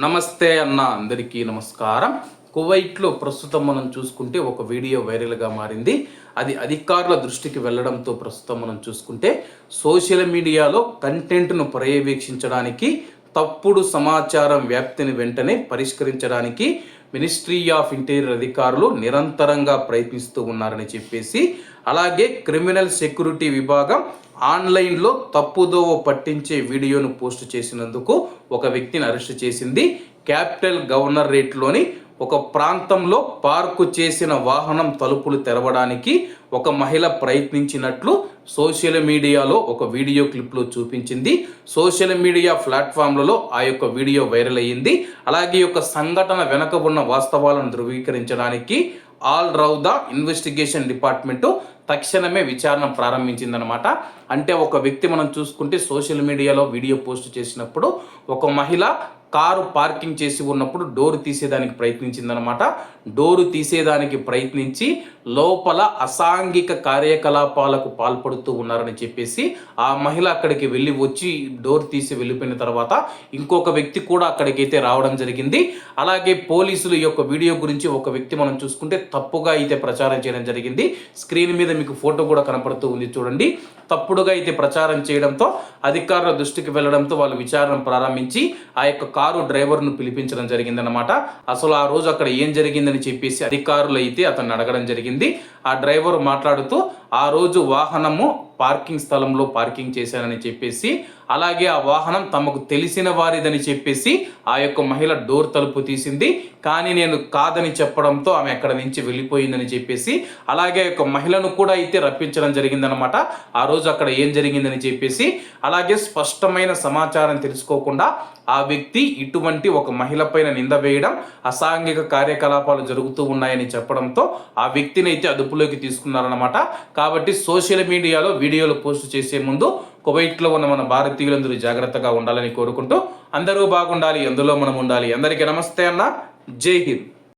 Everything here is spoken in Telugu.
నమస్తే అన్న అందరికీ నమస్కారం. కువైట్లో ప్రస్తుతం మనం చూసుకుంటే ఒక వీడియో వైరల్గా మారింది. అది అధికారుల దృష్టికి వెళ్ళడంతో ప్రస్తుతం మనం చూసుకుంటే సోషల్ మీడియాలో కంటెంట్ను పర్యవేక్షించడానికి తప్పుడు సమాచారం వ్యాప్తిని వెంటనే పరిష్కరించడానికి మినిస్ట్రీ ఆఫ్ ఇంటీరియర్ అధికారులు నిరంతరంగా ప్రయత్నిస్తూ ఉన్నారని చెప్పేసి అలాగే క్రిమినల్ సెక్యూరిటీ విభాగం ఆన్లైన్లో తప్పుదోవ పట్టించే వీడియోను పోస్ట్ చేసినందుకు ఒక వ్యక్తిని అరెస్ట్ చేసింది. క్యాపిటల్ గవర్నరేట్లోని ఒక ప్రాంతంలో పార్కు చేసిన వాహనం తలుపులు తెరవడానికి ఒక మహిళ ప్రయత్నించినట్లు సోషల్ మీడియాలో ఒక వీడియో క్లిప్లో చూపించింది. సోషల్ మీడియా ప్లాట్ఫామ్లలో ఆ యొక్క వీడియో వైరల్ అయ్యింది. అలాగే ఈ యొక్క సంఘటన వెనక ఉన్న వాస్తవాలను ధృవీకరించడానికి ఆల్ రౌ ద ఇన్వెస్టిగేషన్ డిపార్ట్మెంటు తక్షణమే విచారణ ప్రారంభించిందనమాట అంటే ఒక వ్యక్తి మనం చూసుకుంటే సోషల్ మీడియాలో వీడియో పోస్ట్ చేసినప్పుడు ఒక మహిళ కారు పార్కింగ్ చేసి ఉన్నప్పుడు డోర్ తీసేదానికి ప్రయత్నించిందనమాట డోరు తీసేదానికి ప్రయత్నించి లోపల అసాంఘిక కార్యకలాపాలకు పాల్పడుతూ ఉన్నారని చెప్పేసి ఆ మహిళ అక్కడికి వెళ్ళి వచ్చి డోర్ తీసి వెళ్ళిపోయిన తర్వాత ఇంకొక వ్యక్తి కూడా అక్కడికైతే రావడం జరిగింది. అలాగే పోలీసులు యొక్క వీడియో గురించి ఒక వ్యక్తి మనం చూసుకుంటే తప్పుగా అయితే ప్రచారం చేయడం జరిగింది. స్క్రీన్ మీద మీకు ఫోటో కూడా కనపడుతూ ఉంది చూడండి. తప్పుడుగా అయితే ప్రచారం చేయడంతో అధికారుల దృష్టికి వెళ్ళడంతో వాళ్ళు విచారణ ప్రారంభించి ఆ యొక్క కారు డ్రైవర్ను పిలిపించడం జరిగిందనమాట అసలు ఆ రోజు అక్కడ ఏం జరిగిందని చెప్పేసి అధికారులు అయితే అతన్ని అడగడం జరిగింది. ఆ డ్రైవర్ మాట్లాడుతూ ఆ రోజు వాహనము పార్కింగ్ స్థలంలో పార్కింగ్ చేశానని చెప్పేసి అలాగే ఆ వాహనం తమకు తెలిసిన వారిదని చెప్పేసి ఆ యొక్క మహిళ డోర్ తలుపు తీసింది. కానీ నేను కాదని చెప్పడంతో ఆమె అక్కడ నుంచి వెళ్ళిపోయిందని చెప్పేసి అలాగే ఆ యొక్క మహిళను కూడా అయితే రప్పించడం జరిగిందనమాట ఆ రోజు అక్కడ ఏం జరిగిందని చెప్పేసి అలాగే స్పష్టమైన సమాచారం తెలుసుకోకుండా ఆ వ్యక్తి ఇటువంటి ఒక మహిళ పైన నింద వేయడం అసాంఘిక కార్యకలాపాలు జరుగుతూ ఉన్నాయని చెప్పడంతో ఆ వ్యక్తిని అయితే అదుపులోకి తీసుకున్నారనమాట కాబట్టి సోషల్ మీడియాలో వీడియోలు పోస్ట్ చేసే ముందు కువైట్లో ఉన్న మన భారతీయులందరూ జాగ్రత్తగా ఉండాలని కోరుకుంటూ అందరూ బాగుండాలి అందులో మనం ఉండాలి. అందరికీ నమస్తే అన్న. జై హింద్.